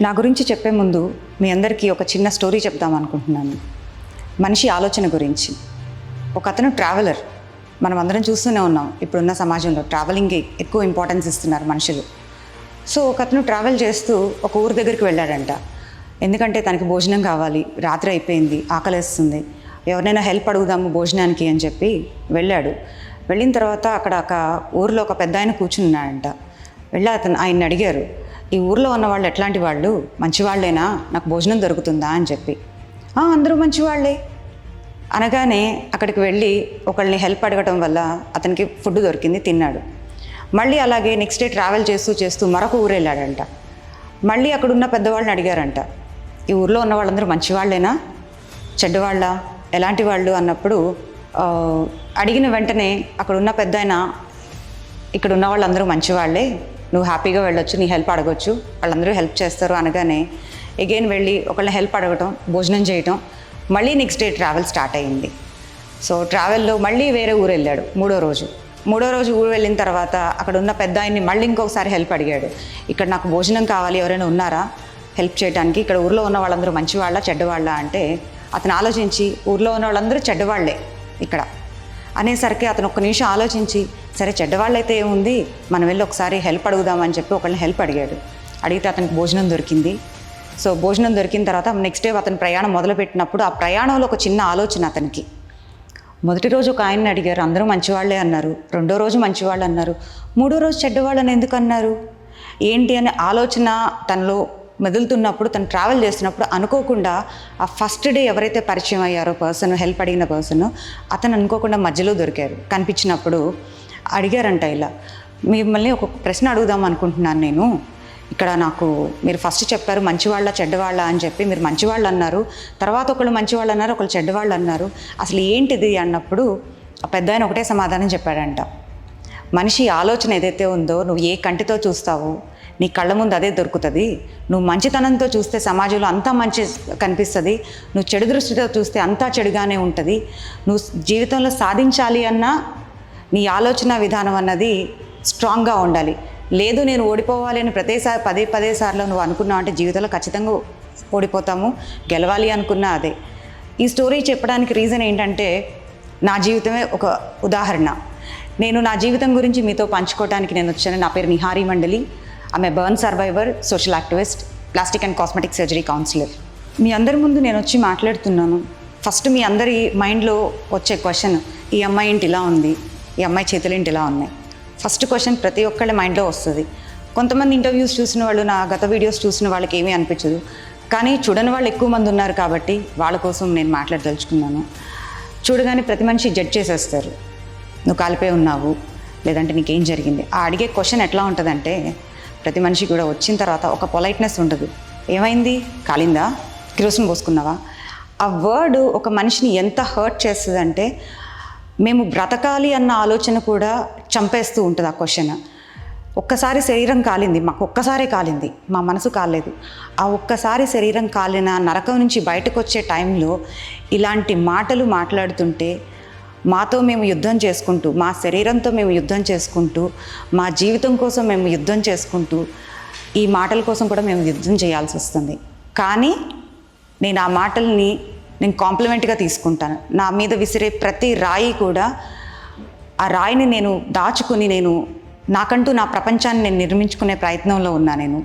నా గురించి చెప్పే ముందు మీ అందరికీ ఒక చిన్న స్టోరీ చెప్దాం అనుకుంటున్నాను. మనిషి ఆలోచన గురించి. ఒక అతను ట్రావెలర్. మనం అందరం చూస్తూనే ఉన్నాం. ఇప్పుడున్న సమాజంలో ట్రావెలింగ్కి ఎక్కువ ఇంపార్టెన్స్ ఇస్తున్నారు మనుషులు. సో ఒక అతను ట్రావెల్ చేస్తూ ఒక ఊరి దగ్గరికి వెళ్ళాడంట. ఎందుకంటే తనకి భోజనం కావాలి. రాత్రి అయిపోయింది. ఆకలేస్తుంది. ఎవరినైనా హెల్ప్ అడుగుదాము భోజనానికి అని చెప్పి వెళ్ళాడు. వెళ్ళిన తర్వాత అక్కడ ఒక ఊరిలో ఒక పెద్ద ఆయన కూర్చున్నాడంట. వెళ్ళి అతను ఆయన్ని అడిగారు. ఈ ఊర్లో ఉన్న వాళ్ళు ఎట్లాంటి వాళ్ళు? మంచివాళ్ళేనా? నాకు భోజనం దొరుకుతుందా? అని చెప్పి. అందరూ మంచివాళ్ళే. అనగానే అక్కడికి వెళ్ళి ఒకళ్ళని హెల్ప్ అడగటం వల్ల అతనికి ఫుడ్ దొరికింది తిన్నాడు. మళ్ళీ అలాగే నెక్స్ట్ డే ట్రావెల్ చేస్తూ చేస్తూ మరొక ఊరు వెళ్ళాడంట. మళ్ళీ అక్కడున్న పెద్దవాళ్ళని అడిగారంట. ఈ ఊర్లో ఉన్న వాళ్ళందరూ మంచివాళ్ళేనా? చెడ్డవాళ్ళ? ఎలాంటి వాళ్ళు? అన్నప్పుడు అడిగిన వెంటనే అక్కడున్న పెద్ద ఆయన ఇక్కడ ఉన్న వాళ్ళందరూ మంచివాళ్ళే. నువ్వు హ్యాపీగా వెళ్ళొచ్చు నీ హెల్ప్ అడగొచ్చు వాళ్ళందరూ హెల్ప్ చేస్తారు అనగానే ఎగైన్ వెళ్ళి ఒకళ్ళని హెల్ప్ అడగటం భోజనం చేయటం మళ్ళీ నెక్స్ట్ డే ట్రావెల్ స్టార్ట్ అయ్యింది సో ట్రావెల్లో మళ్ళీ వేరే ఊరు వెళ్ళాడు మూడో రోజు. మూడో రోజు ఊరు వెళ్ళిన తర్వాత అక్కడ ఉన్న పెద్ద ఆయన్ని మళ్ళీ ఇంకొకసారి హెల్ప్ అడిగాడు. ఇక్కడ నాకు భోజనం కావాలి ఎవరైనా ఉన్నారా? హెల్ప్ చేయడానికి ఇక్కడ ఊర్లో ఉన్న వాళ్ళందరూ మంచివాళ్ళ చెడ్డవాళ్ళ? అంటే అతను ఆలోచించి ఊర్లో ఉన్న వాళ్ళందరూ చెడ్డవాళ్ళే ఇక్కడ. అనేసరికి అతను ఒక్క నిమిషం ఆలోచించి సరే చెడ్డవాళ్ళైతే ఏముంది? మనం వెళ్ళి ఒకసారి హెల్ప్ అడుగుదామని చెప్పి ఒకళ్ళని హెల్ప్ అడిగాడు. అడిగితే అతనికి భోజనం దొరికింది. సో భోజనం దొరికిన తర్వాత నెక్స్ట్ డే అతను ప్రయాణం మొదలుపెట్టినప్పుడు ఆ ప్రయాణంలో ఒక చిన్న ఆలోచన అతనికి. మొదటి రోజు ఒక ఆయన్ని అడిగారు అందరూ మంచివాళ్ళే అన్నారు. రెండో రోజు మంచివాళ్ళు అన్నారు. మూడో రోజు చెడ్డవాళ్ళని ఎందుకు అన్నారు? ఏంటి? అనే ఆలోచన తనలో మెదులుతున్నప్పుడు తను ట్రావెల్ చేస్తున్నప్పుడు అనుకోకుండా ఆ ఫస్ట్ డే ఎవరైతే పరిచయం అయ్యారో పర్సన్ హెల్ప్ అడిగిన పర్సన్ అతను అనుకోకుండా మధ్యలో దొరికారు. కనిపించినప్పుడు అడిగారంట ఇలా మిమ్మల్ని ఒక ప్రశ్న అడుగుదాం అనుకుంటున్నాను నేను. ఇక్కడ నాకు మీరు ఫస్ట్ చెప్పారు మంచివాళ్ళ చెడ్డవాళ్ళ అని చెప్పి మీరు మంచివాళ్ళు అన్నారు. తర్వాత ఒకళ్ళు మంచివాళ్ళు అన్నారు ఒకళ్ళు చెడ్డవాళ్ళు అన్నారు. అసలు ఏంటిది? అన్నప్పుడు ఆ పెద్ద ఆయన ఒకటే సమాధానం చెప్పాడంట. మనిషి ఆలోచన ఏదైతే ఉందో నువ్వు ఏ కంటితో చూస్తావో నీ కళ్ళ ముందు అదే దొరుకుతుంది. నువ్వు మంచితనంతో చూస్తే సమాజంలో అంతా మంచి కనిపిస్తుంది. నువ్వు చెడు దృష్టితో చూస్తే అంతా చెడుగానే ఉంటుంది. నువ్వు జీవితంలో సాధించాలి అన్నా నీ ఆలోచన విధానం అన్నది స్ట్రాంగ్గా ఉండాలి. లేదు నేను ఓడిపోవాలి అని ప్రతిసారి పదే పదే సార్లు నువ్వు అనుకున్నావు అంటే జీవితంలో ఖచ్చితంగా ఓడిపోతాము. గెలవాలి అనుకున్నా అదే. ఈ స్టోరీ చెప్పడానికి రీజన్ ఏంటంటే నా జీవితమే ఒక ఉదాహరణ. నేను నా జీవితం గురించి మీతో పంచుకోవడానికి నేను వచ్చాను. నా పేరు నిహారీ మండలి. ఆమె burn survivor social activist plastic and cosmetic surgery counsellor మీ అందరి ముందు నేను వచ్చి మాట్లాడుతున్నాను. ఫస్ట్ మీ అందరి మైండ్లో వచ్చే క్వశ్చన్ ఈ అమ్మాయి ఏంటి ఇలా ఉంది ఈ అమ్మాయి చేతులు ఇంటి ఇలా ఉన్నాయి. ఫస్ట్ క్వశ్చన్ ప్రతి ఒక్కళ్ళ మైండ్లో వస్తుంది. కొంతమంది ఇంటర్వ్యూస్ చూసిన వాళ్ళు నా గత వీడియోస్ చూసిన వాళ్ళకి ఏమీ అనిపించదు. కానీ చూడని వాళ్ళు ఎక్కువ మంది ఉన్నారు కాబట్టి వాళ్ళ కోసం నేను మాట్లాడదలుచుకున్నాను. చూడగానే ప్రతి మనిషి జడ్జ్ చేసేస్తారు. నువ్వు కాలిపోయి ఉన్నావు లేదంటే నీకేం జరిగింది? ఆ అడిగే క్వశ్చన్ ఎట్లా ఉంటుందంటే ప్రతి మనిషి కూడా వచ్చిన తర్వాత ఒక పొలైట్నెస్ ఉండదు ఏమైంది? కాలిందా? కిరోసిన్ పోసుకున్నావా? ఆ వర్డ్ ఒక మనిషిని ఎంత హర్ట్ చేస్తుందంటే మేము బ్రతకాలి అన్న ఆలోచన కూడా చంపేస్తూ ఉంటుంది ఆ క్వశ్చన్ ఒక్కసారి శరీరం కాలింది మాకు ఒక్కసారే కాలింది మా మనసు కాలేదు. ఆ ఒక్కసారి శరీరం కాలిన నరకం నుంచి బయటకు వచ్చే టైంలో ఇలాంటి మాటలు మాట్లాడుతుంటే మాతో మేము యుద్ధం చేసుకుంటూ మా శరీరంతో మేము యుద్ధం చేసుకుంటూ మా జీవితం కోసం మేము యుద్ధం చేసుకుంటూ ఈ మాటల కోసం కూడా మేము యుద్ధం చేయాల్సి వస్తుంది. కానీ నేను ఆ మాటల్ని నేను కాంప్లిమెంట్గా తీసుకుంటాను. నా మీద విసిరే ప్రతి రాయి కూడా ఆ రాయిని నేను దాచుకుని నేను నాకంటూ నా ప్రపంచాన్ని నేను నిర్మించుకునే ప్రయత్నంలో ఉన్నా నేను.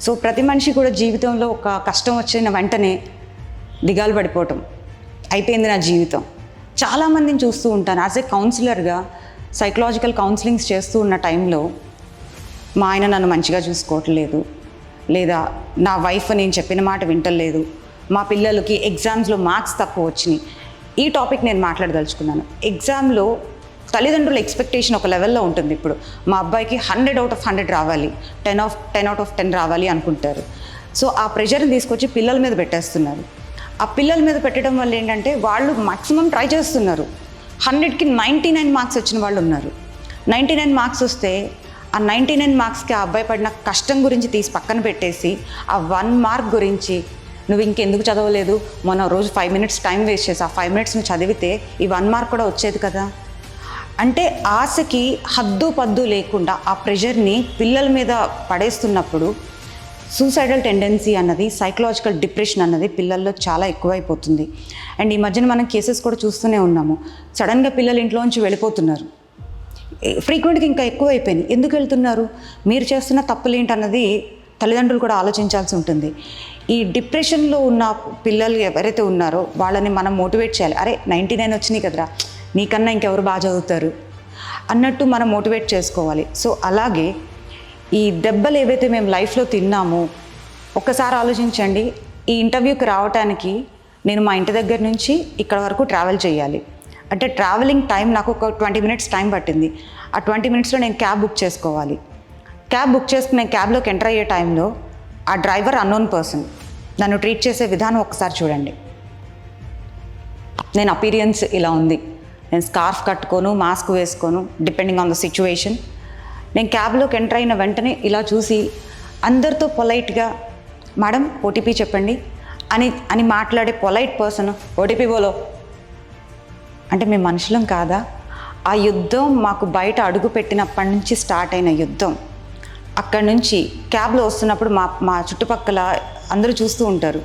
సో ప్రతి మనిషి కూడా జీవితంలో ఒక కష్టం వచ్చిన వెంటనే దిగాలు పడిపోవటం. అయిపోయింది నా జీవితం. చాలామందిని చూస్తూ ఉంటాను. యాజ్ ఏ కౌన్సిలర్గా సైకలాజికల్ కౌన్సిలింగ్స్ చేస్తూ ఉన్న టైంలో మా ఆయన నన్ను మంచిగా చూసుకోవట్లేదు. లేదా నా వైఫ్ నేను చెప్పిన మాట వింటలేదు. మా పిల్లలకి ఎగ్జామ్స్లో మార్క్స్ తక్కువ వచ్చినాయి. ఈ టాపిక్ నేను మాట్లాడదలుచుకున్నాను. ఎగ్జామ్లో తల్లిదండ్రుల ఎక్స్పెక్టేషన్ ఒక లెవెల్లో ఉంటుంది ఇప్పుడు. మా అబ్బాయికి హండ్రెడ్ అవుట్ ఆఫ్ హండ్రెడ్ రావాలి. Ten of ten out of ten రావాలి అనుకుంటారు. సో ఆ ప్రెషర్ని తీసుకొచ్చి పిల్లల మీద పెట్టేస్తున్నారు. ఆ పిల్లల మీద పెట్టడం వల్ల ఏంటంటే వాళ్ళు మాక్సిమం ట్రై చేస్తున్నారు. హండ్రెడ్కి నైంటీ నైన్ మార్క్స్ వచ్చిన వాళ్ళు ఉన్నారు. నైంటీ నైన్ మార్క్స్ వస్తే ఆ నైంటీ నైన్ మార్క్స్కి ఆ అబ్బాయి పడిన కష్టం గురించి తీసి పక్కన పెట్టేసి ఆ వన్ మార్క్ గురించి నువ్వు ఇంకెందుకు చదవలేదు? మొన్న రోజు ఫైవ్ మినిట్స్ టైం వేస్ట్ చేసి ఆ ఫైవ్ మినిట్స్ నువ్వు చదివితే ఈ వన్ మార్క్ కూడా వచ్చేది కదా? అంటే ఆశకి హద్దు పద్దు లేకుండా ఆ ప్రెషర్ని పిల్లల మీద పడేస్తున్నప్పుడు సూసైడల్ టెండెన్సీ అన్నది సైకలాజికల్ డిప్రెషన్ అన్నది పిల్లల్లో చాలా ఎక్కువైపోతుంది. అండ్ ఈ మధ్యన మనం కేసెస్ కూడా చూస్తూనే ఉన్నాము. సడన్గా పిల్లలు ఇంట్లోంచి వెళ్ళిపోతున్నారు. ఫ్రీక్వెంట్గా ఇంకా ఎక్కువ అయిపోయింది ఎందుకు వెళ్తున్నారు? మీరు చేస్తున్న తప్పులు ఏంటన్నది తల్లిదండ్రులు కూడా ఆలోచించాల్సి ఉంటుంది. ఈ డిప్రెషన్లో ఉన్న పిల్లలు ఎవరైతే ఉన్నారో వాళ్ళని మనం మోటివేట్ చేయాలి. అరే నైంటీ నైన్ వచ్చినాయి కదరా. నీకన్నా ఇంకెవరు బాగా చదువుతారు? అన్నట్టు మనం మోటివేట్ చేసుకోవాలి. సో అలాగే ఈ దెబ్బలు ఏవైతే మేము లైఫ్లో తిన్నామో ఒక్కసారి ఆలోచించండి ఈ ఇంటర్వ్యూకి రావడానికి నేను మా ఇంటి దగ్గర నుంచి ఇక్కడ వరకు ట్రావెల్ చేయాలి. అంటే ట్రావెలింగ్ టైం నాకు ఒక ట్వంటీ మినిట్స్ టైం పట్టింది. ఆ ట్వంటీ మినిట్స్లో నేను క్యాబ్ బుక్ చేసుకోవాలి. క్యాబ్ బుక్ చేసుకునే క్యాబ్లోకి ఎంటర్ అయ్యే టైంలో ఆ డ్రైవర్ అన్నోన్ పర్సన్ నన్ను ట్రీట్ చేసే విధానం ఒకసారి చూడండి. నేను అపీరియన్స్ ఇలా ఉంది. నేను స్కార్ఫ్ కట్టుకోను మాస్క్ వేసుకోను డిపెండింగ్ ఆన్ ద సిచ్యువేషన్. నేను క్యాబ్లోకి ఎంటర్ అయిన వెంటనే ఇలా చూసి అందరితో పొలైట్గా మేడం ఓటీపీ చెప్పండి అని అని మాట్లాడే పొలైట్ పర్సన్ ఓటీపీ బోలో అంటే మేము మనుషులం కాదా? ఆ యుద్ధం మాకు బయట అడుగు పెట్టినప్పటి నుంచి స్టార్ట్ అయిన యుద్ధం. అక్కడి నుంచి క్యాబ్లో వస్తున్నప్పుడు మా మా చుట్టుపక్కల అందరూ చూస్తూ ఉంటారు.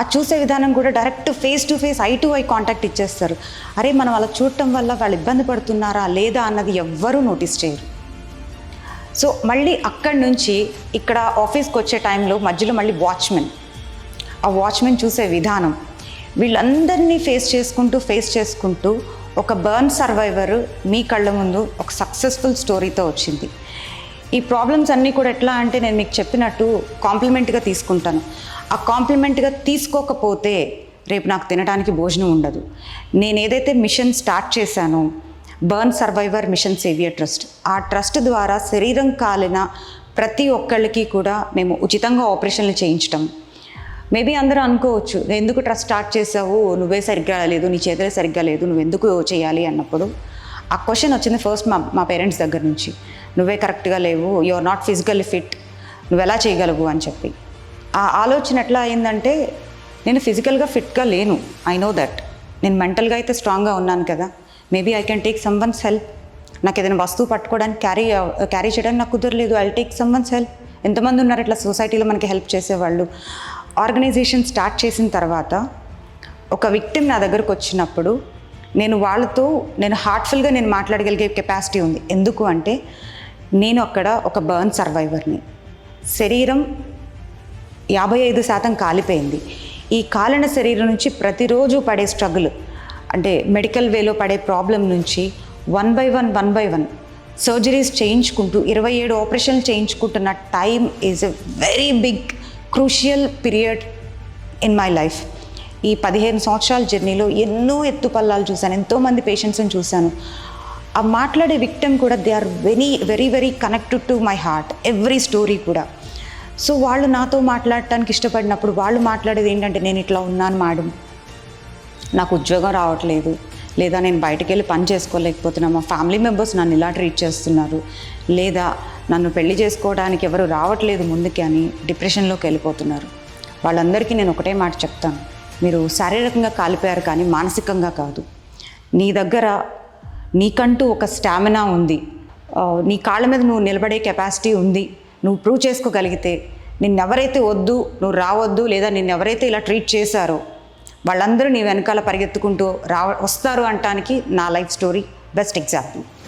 ఆ చూసే విధానం కూడా direct face to face eye to eye contact ఇచ్చేస్తారు. అరే మనం అలా చూడటం వల్ల వాళ్ళు ఇబ్బంది పడుతున్నారా లేదా అన్నది ఎవ్వరూ నోటీస్ చేయరు. సో మళ్ళీ అక్కడి నుంచి ఇక్కడ ఆఫీస్కి వచ్చే టైంలో మధ్యలో మళ్ళీ వాచ్మెన్. ఆ వాచ్మెన్ చూసే విధానం. వీళ్ళందరినీ ఫేస్ చేసుకుంటూ ఫేస్ చేసుకుంటూ ఒక బర్న్ సర్వైవర్ మీ కళ్ళ ముందు ఒక సక్సెస్ఫుల్ స్టోరీతో వచ్చింది. ఈ ప్రాబ్లమ్స్ అన్నీ కూడా ఎట్లా అంటే నేను మీకు చెప్పినట్టు కాంప్లిమెంట్గా తీసుకుంటాను. ఆ కాంప్లిమెంట్గా తీసుకోకపోతే రేపు నాకు తినడానికి భోజనం ఉండదు. నేను ఏదైతే మిషన్ స్టార్ట్ చేశానో burn survivor mission saviour trust ఆ ట్రస్ట్ ద్వారా శరీరం కాలిన ప్రతి ఒక్కళ్ళకి కూడా మేము ఉచితంగా ఆపరేషన్లు చేయించటం. మేబీ అందరూ అనుకోవచ్చు ఎందుకు ట్రస్ట్ స్టార్ట్ చేసావు? నువ్వే సరిగ్గా లేదు నీ చేతులే సరిగ్గా లేదు నువ్వు ఎందుకు చేయాలి? అన్నప్పుడు ఆ క్వశ్చన్ వచ్చింది ఫస్ట్ మా మా పేరెంట్స్ దగ్గర నుంచి. నువ్వే కరెక్ట్గా లేవు you are not physically fit నువ్వు ఎలా చేయగలవు? అని చెప్పి. ఆ ఆలోచన ఎట్లా అయిందంటే నేను ఫిజికల్గా ఫిట్గా లేను ఐ నో దట్ నేను మెంటల్గా అయితే స్ట్రాంగ్గా ఉన్నాను కదా. Maybe I can take someone's help నాకు ఏదైనా వస్తువు పట్టుకోవడానికి క్యారీ క్యారీ uh, చేయడానికి నాకు కుదరలేదు. I take someone's help ఎంతమంది ఉన్నారు ఇట్లా సొసైటీలో మనకి హెల్ప్ చేసేవాళ్ళు? ఆర్గనైజేషన్ స్టార్ట్ చేసిన తర్వాత ఒక విక్టిమ్ నా దగ్గరకు వచ్చినప్పుడు నేను వాళ్ళతో నేను హార్ట్ఫుల్గా నేను మాట్లాడగలిగే కెపాసిటీ ఉంది. ఎందుకు అంటే నేను అక్కడ ఒక బర్న్ సర్వైవర్ని శరీరం యాభై ఐదు శాతం కాలిపోయింది. ఈ కాలిన శరీరం నుంచి ప్రతిరోజు పడే స్ట్రగుల్ అంటే మెడికల్ వేలో పడే ప్రాబ్లం నుంచి one by one one by one surgeries చేయించుకుంటూ ఇరవై ఏడు ఆపరేషన్లు చేయించుకుంటున్న time is a very big crucial period in my life ఈ పదిహేను సంవత్సరాల జర్నీలో ఎన్నో ఎత్తుపల్లాలు చూశాను ఎంతోమంది పేషెంట్స్ని చూశాను. ఆ మాట్లాడే విక్టమ్ కూడా they are very very very connected to my heart every story కూడా. సో వాళ్ళు నాతో మాట్లాడటానికి ఇష్టపడినప్పుడు వాళ్ళు మాట్లాడేది ఏంటంటే నేను ఇట్లా ఉన్నాను మేడం నాకు ఉద్యోగం రావట్లేదు లేదా నేను బయటకు వెళ్ళి పని చేసుకోలేకపోతున్నా మా ఫ్యామిలీ మెంబర్స్ నన్ను ఇలా ట్రీట్ చేస్తున్నారు లేదా నన్ను పెళ్ళి చేసుకోవడానికి ఎవరు రావట్లేదు ముందుకి అని డిప్రెషన్లోకి వెళ్ళిపోతున్నారు. వాళ్ళందరికీ నేను ఒకటే మాట చెప్తాను. మీరు శారీరకంగా కాలిపోయారు కానీ మానసికంగా కాదు. నీ దగ్గర నీకంటూ ఒక స్టామినా ఉంది. నీ కాళ్ళ మీద నువ్వు నిలబడే కెపాసిటీ ఉంది. నువ్వు ప్రూవ్ చేసుకోగలిగితే నిన్నెవరైతే వద్దు నువ్వు రావద్దు లేదా నిన్నెవరైతే ఇలా ట్రీట్ చేశారో వాళ్ళందరూ నీ వెనకాల పరిగెత్తుకుంటూ రా వస్తారు అనటానికి నా లైఫ్ స్టోరీ బెస్ట్ ఎగ్జాంపుల్.